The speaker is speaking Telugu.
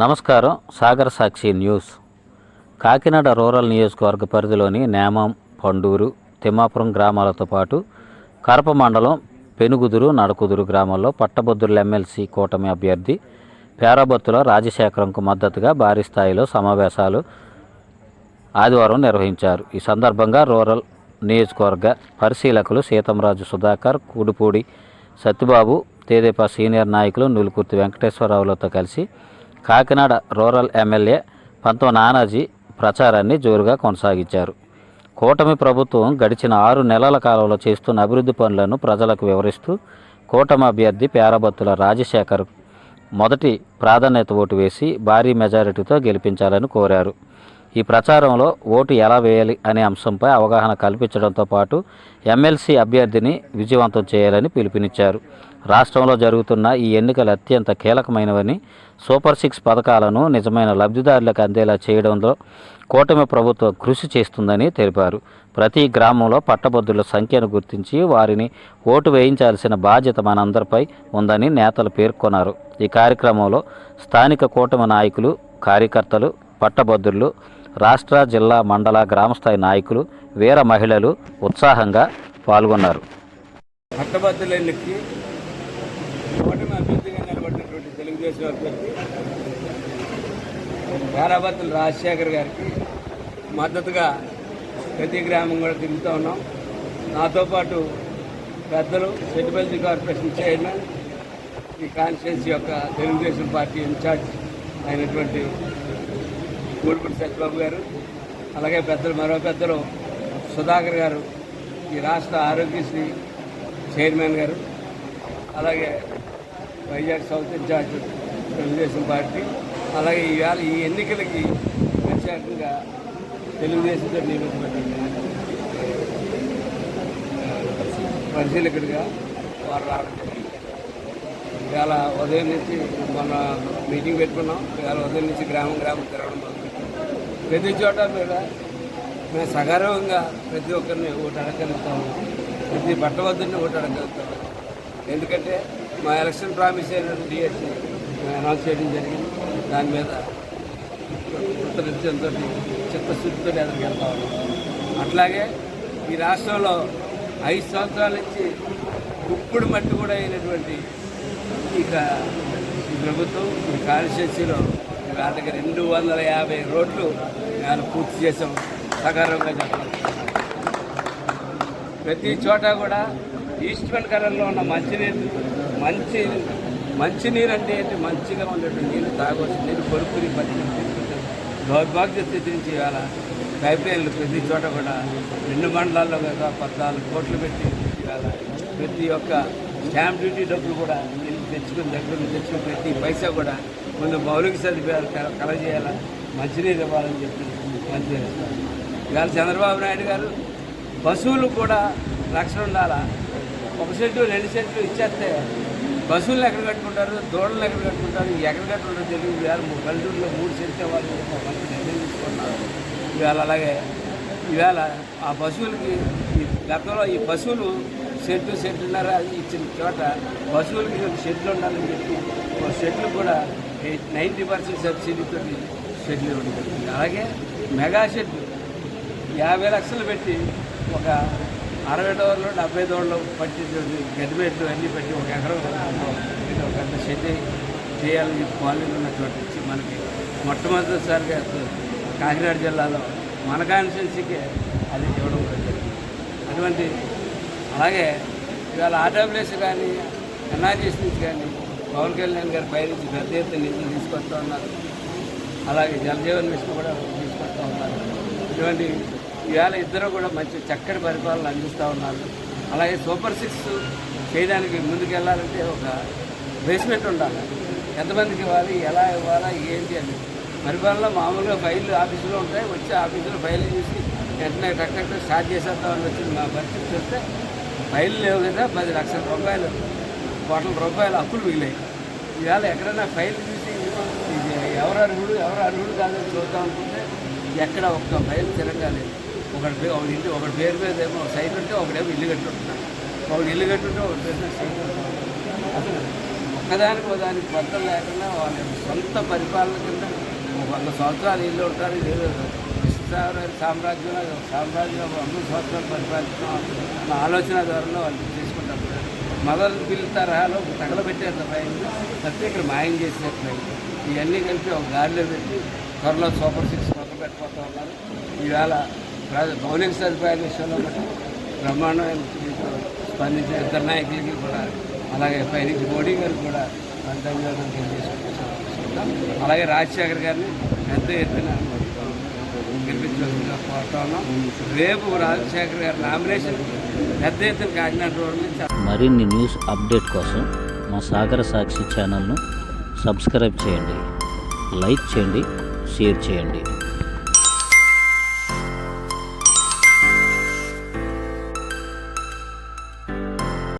నమస్కారం సాగర సాక్షి న్యూస్. కాకినాడ రూరల్ నియోజకవర్గ పరిధిలోని నేమం పండూరు తిమ్మాపురం గ్రామాలతో పాటు కరప మండలం పెనుగుదురు నడకుదురు గ్రామాల్లో పట్టభద్రుల ఎమ్మెల్సీ కూటమి అభ్యర్థి పేరాబత్తుల రాజశేఖరంకు మద్దతుగా భారీ స్థాయిలో సమావేశాలు ఆదివారం నిర్వహించారు. ఈ సందర్భంగా రూరల్ నియోజకవర్గ పరిశీలకులు సీతంరాజు సుధాకర్ కూడిపూడి సత్యబాబు తేదేపా సీనియర్ నాయకులు నులుకుర్తి వెంకటేశ్వరరావులతో కలిసి కాకినాడ రూరల్ ఎమ్మెల్యే పంతో నానాజీ ప్రచారాన్ని జోరుగా కొనసాగించారు. కూటమి ప్రభుత్వం గడిచిన ఆరు నెలల కాలంలో చేస్తున్న అభివృద్ధి పనులను ప్రజలకు వివరిస్తూ కూటమి అభ్యర్థి పేరబత్తుల రాజశేఖర్ మొదటి ప్రాధాన్యత ఓటు వేసి భారీ మెజారిటీతో గెలిపించాలని కోరారు. ఈ ప్రచారంలో ఓటు ఎలా వేయాలి అనే అంశంపై అవగాహన కల్పించడంతో పాటు ఎమ్మెల్సీ అభ్యర్థిని విజయవంతం చేయాలని పిలుపునిచ్చారు. రాష్ట్రంలో జరుగుతున్న ఈ ఎన్నికలు అత్యంత కీలకమైనవని సూపర్ సిక్స్ పథకాలను నిజమైన లబ్ధిదారులకు అందేలా చేయడంలో కూటమి ప్రభుత్వం కృషి చేస్తుందని తెలిపారు. ప్రతి గ్రామంలో పట్టభద్రుల సంఖ్యను గుర్తించి వారిని ఓటు వేయించాల్సిన బాధ్యత మనందరిపై ఉందని నేతలు పేర్కొన్నారు. ఈ కార్యక్రమంలో స్థానిక కూటమి నాయకులు కార్యకర్తలు పట్టభద్రులు రాష్ట్ర జిల్లా మండల గ్రామస్థాయి నాయకులు వీర మహిళలు ఉత్సాహంగా పాల్గొన్నారు. పట్టభద్రులకి కూటమి అభ్యర్థిగా నిలబడినటువంటి తెలుగుదేశం అభ్యర్థి పేరాభద్రుల రాజశేఖర్ గారికి మద్దతుగా ప్రతి గ్రామం కూడా తిరుగుతూ ఉన్నాం. నాతో పాటు పెద్దలు సెటిబెల్జీ కార్పొరేషన్ చైర్మన్ ఈ కాన్స్టిట్యున్సీ యొక్క తెలుగుదేశం పార్టీ ఇన్ఛార్జ్ అయినటువంటి కూడిపూడి సత్యబాబు గారు అలాగే పెద్దలు మరో పెద్దలు సుధాకర్ గారు ఈ రాష్ట్ర ఆరోగ్యశ్రీ చైర్మన్ గారు అలాగే Vizag south incharge Telugu Desam party అలాగే ఈవేళ ఈ ఎన్నికలకి ప్రత్యేకంగా తెలుగుదేశంతో నియమించబడింది పరిశీలకుడిగా వారు రావడం జరిగింది. ఇవాళ ఉదయం నుంచి మొన్న మీటింగ్ పెట్టుకున్నాం. ఇవాళ ఉదయం నుంచి గ్రామం గ్రామం తిరగడం మొదలుపెట్టాం ప్రతి చోట కూడా మేము సగర్వంగా ప్రతి ఒక్కరిని ఓటు అడగలుగుతాము. ప్రతి పట్టవద్దని ఓటు అడగలుగుతాము. ఎందుకంటే మా ఎలక్షన్ ప్రామిస్ అయిన డిఎస్సి మేము అనౌన్స్ చేయడం జరిగింది. దాని మీద కృతజ్ఞతతో చిత్తశుద్ధితో ఎదురుకెళ్తా అట్లాగే ఈ రాష్ట్రంలో ఐదు సంవత్సరాల నుంచి ఇప్పుడు మట్టి కూడా అయినటువంటి ఇక ఈ ప్రభుత్వం ఈ కాన్స్టిట్యూన్సీలో వాటికి రెండు వందల యాభై రోడ్లు మేము పూర్తి చేసాం సకారంగా చెప్పాలి. ప్రతి చోట కూడా ఈస్ట్మెంట్ కలర్లో ఉన్న మంచినీరు మంచి మంచినీరు అంటే ఏంటి? మంచిగా ఉండేటువంటి నీళ్ళు తాగొచ్చు. నీరు కొనుక్కుని పట్టి దౌర్భాగ్య స్థితి నుంచి ఇవాళ పైప్లైన్లు ప్రతి చోట కూడా రెండు మండలాల్లో కదా పద్నాలుగు కోట్లు పెట్టి ఇవాళ ప్రతి ఒక్క స్టాంప్ డ్యూటీ డబ్బులు కూడా తెచ్చుకుని దగ్గర తెచ్చుకుని ప్రతి పైసా కూడా ముందు మౌలిక సదుపాయాలు కల- మంచినీరు ఇవ్వాలని చెప్పి పనిచేస్తారు ఇవాళ చంద్రబాబు నాయుడు గారు పశువులు కూడా రక్షణ ఉండాలా? ఒక సెంటు రెండు సెంట్లు ఇచ్చేస్తే పశువులు ఎక్కడ కట్టుకుంటారు? దూడలు ఎక్కడ కట్టుకుంటారు? ఎక్కడ కట్టుకుంటారు తెలియదు. ఇవాళ పల్లెటూరులో మూడు సెంట్లు వాళ్ళు మంచి నిర్ణయం తీసుకున్నారు. ఇవాళ అలాగే ఇవాళ ఆ పశువులకి ఈ గతంలో ఈ పశువులు సెంటు సెంటున్నర ఇచ్చిన చోట పశువులకి ఒక షెడ్లు ఉండాలని చెప్పి ఒక షెడ్లు కూడా నైంటీ పర్సెంట్ సబ్సిడీతో షెడ్లు ఇవ్వడం జరిగింది అలాగే మెగా షెడ్లు యాభై లక్షలు పెట్టి ఒక అరవై డోర్లు డెబ్బై డోర్లు పట్టి గదిబెట్లు అన్నీ పెట్టి ఒక ఎకరం ఇది ఒక పెద్ద షెడ్ చేయాలని చెప్పి ఉన్న ఉన్నటువంటి ఇచ్చి మనకి మొట్టమొదటిసారిగా కాకినాడ జిల్లాలో మన కాన్స్టిట్యున్సీకి అది ఇవ్వడం జరిగింది. అటువంటి అలాగే ఇవాళ ఆర్డబ్ల్యూఎస్ కానీ ఎన్ఆర్జీఎస్ నుంచి కానీ పవన్ కళ్యాణ్ గారి పై నుంచి పెద్ద ఎత్తున నిధులు తీసుకొస్తూ ఉన్నారు. అలాగే జలజీవన్ మిషన్ కూడా తీసుకొస్తూ ఉన్నారు. ఇటువంటి ఇవాళ ఇద్దరు కూడా మంచి చక్కటి పరిపాలన అందిస్తూ ఉన్నారు. అలాగే సూపర్ సిక్స్ చేయడానికి ముందుకెళ్ళాలంటే ఒక బేస్మెంట్ ఉండాలి. ఎంతమందికి ఇవ్వాలి ఎలా ఇవ్వాలా ఏంటి అని. పరిపాలన మామూలుగా ఫైళ్ళు ఆఫీసులో ఉంటాయి వచ్చి ఆఫీసులో ఫైల్ చూసి వెంటనే టక్ టక్ స్టార్ట్ చేసేద్దామని వచ్చింది మా పరిస్థితి చూస్తే ఫైల్ లేవు కదా పది లక్షల రూపాయలు. కోట్ల రూపాయలు అప్పులు మిగిలాయి. ఈవేళ ఎక్కడైనా ఫైల్ చూసి ఎవరు అర్హుడు ఎవరు అర్హుడు కాదని చూద్దాం అనుకుంటే ఎక్కడ ఒక్క ఫైల్ తిరగా లేదు. ఒకటి ఒకటి ఇంటి ఒకటి పేరు మీద ఏమో సైట్ ఉంటే ఒకడేమో ఇల్లు కట్టుంటున్నాడు ఒకటి ఇల్లు కట్టుంటే ఒకటి బిజినెస్ అసలు ఒక్కదానికి ఒకదానికి కొత్త లేకుండా వాళ్ళ సొంత పరిపాలన కింద వంద సంవత్సరాలు ఇల్లు ఉంటారు. ఏదో సామ్రాజ్యం సామ్రాజ్యం వంద సంవత్సరాలు పరిపాలించడం ఆలోచన ధోరణిలో వాళ్ళు చేసుకుంటారు మదర్ పిల్లి తరహాలో తగలబెట్టారు రైలు తప్పితే ఇక్కడ మాయం చేసేట్లు ఇవన్నీ కలిపి ఒక గాడిలో పెట్టి త్వరలో సూపర్ సిక్స్ మొదలు పెట్టబోతూ ఉన్నారు. ఈవేళ ప్ర- మౌలిక సదుపాయాల విషయంలో మటుకు బ్రహ్మాండమైన మీకు స్పందించిన ఇద్దరు నాయకులకి కూడా అలాగే పైనుంచి మోడీ గారికి కూడా ధన్యవాదాలు తెలియజేసుకుంటాం అలాగే రాజశేఖర్ గారిని పెద్ద ఎత్తున గెలిపించవలసిందిగా కోరుతా ఉన్నాం. రేపు రాజశేఖర్ గారి నామినేషన్ పెద్ద ఎత్తున కాకినాడ రోడ్ నుంచి మరిన్ని న్యూస్ అప్డేట్ కోసం మా సాగర సాక్షి ఛానల్ను సబ్స్క్రైబ్ చేయండి. లైక్ చేయండి షేర్ చేయండి.